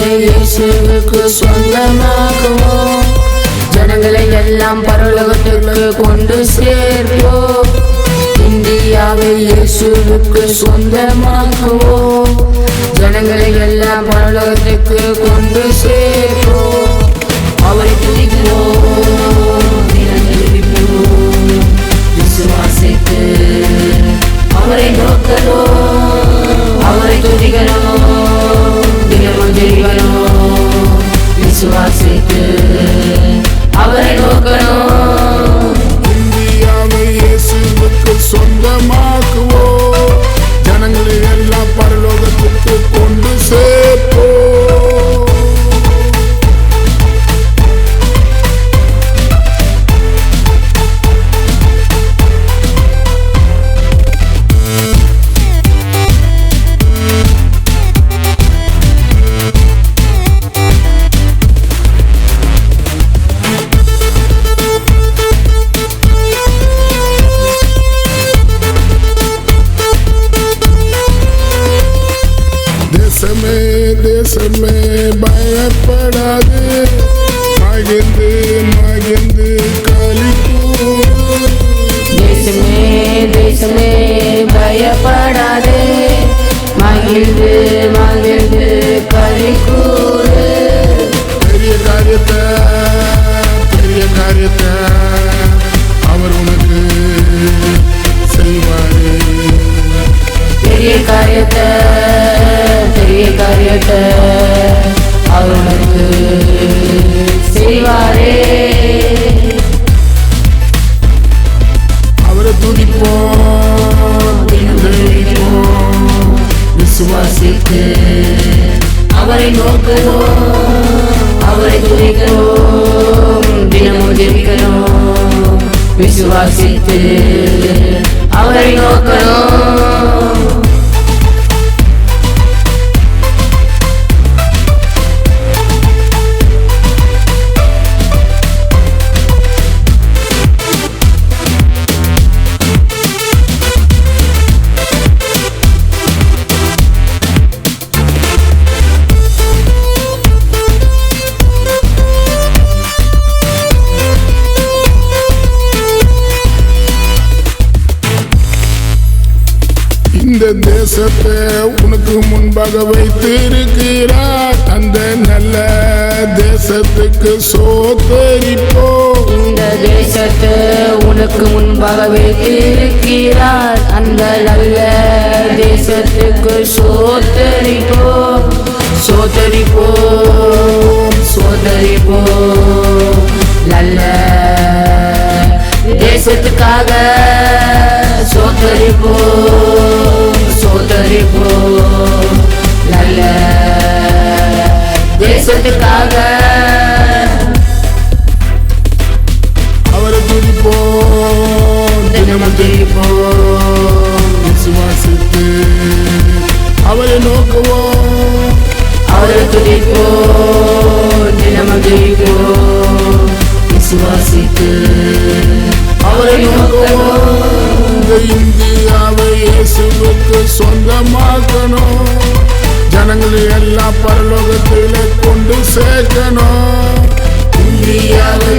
இயேசுவுக்கு சொந்தமாக்குவோம் ஜனங்களை எல்லாம் பரலோகத்துக்கு கொண்டு சேர்ப்போ? இந்தியாவை இயேசுவுக்கு சொந்தமாக்குவோம் ஜனங்களை எல்லாம் பரலோகத்துக்கு கொண்டு சேர்ப்போ? தேசமே தேசமே பயப்படாது. மகிழ்ந்து மகிழ்ந்து களி தேசமே தேசமே பயப்படாதே. மகிழ்ந்து மகிழ்ந்து களி கூறு பெரிய காரியத்தை பெரிய காரியத்தை அவர் உனக்கு செய்வாரே. பெரிய காரியத்தை கேட்ட அவனுக்கு செய்வாரே. அவரை துடிப்போம் தினம் விசுவாசித்து அவரை நோக்கணும் அவரை துணிக்கணும் தினமும் ஜெபிக்கணும் விசுவாசித்து இந்த தேசத்தை உனக்கு முன்பாக வைத்திருக்கிறார். அந்த நல்ல தேசத்துக்கு சோத்தரிப்போ இந்த தேசத்தை உனக்கு முன்பாக வைத்திருக்கிறார். அந்த நல்ல தேசத்துக்கு சோத்தரிப்போ. சோத்தரிப்போம் சோதரிப்போ நல்ல தேசத்துக்காக சோத்தரிப்போம் தேசத்துக்காக அவரை துதிப்போம். தினமும் ஜெயிப்போம் விசுவாசித்து அவரை நோக்குவோம். அவரை துதிப்போம். தினமும் ஜெயிப்போம் விசுவாசித்து அவரை நோக்குவோம். இந்த இந்தியாவை இயேசுவுக்கு சொந்தமாக்கணும். ஜனங்களை எல்லாம் பரலோகத்திலே கொண்டு சேர்க்கணும். இந்தியாவை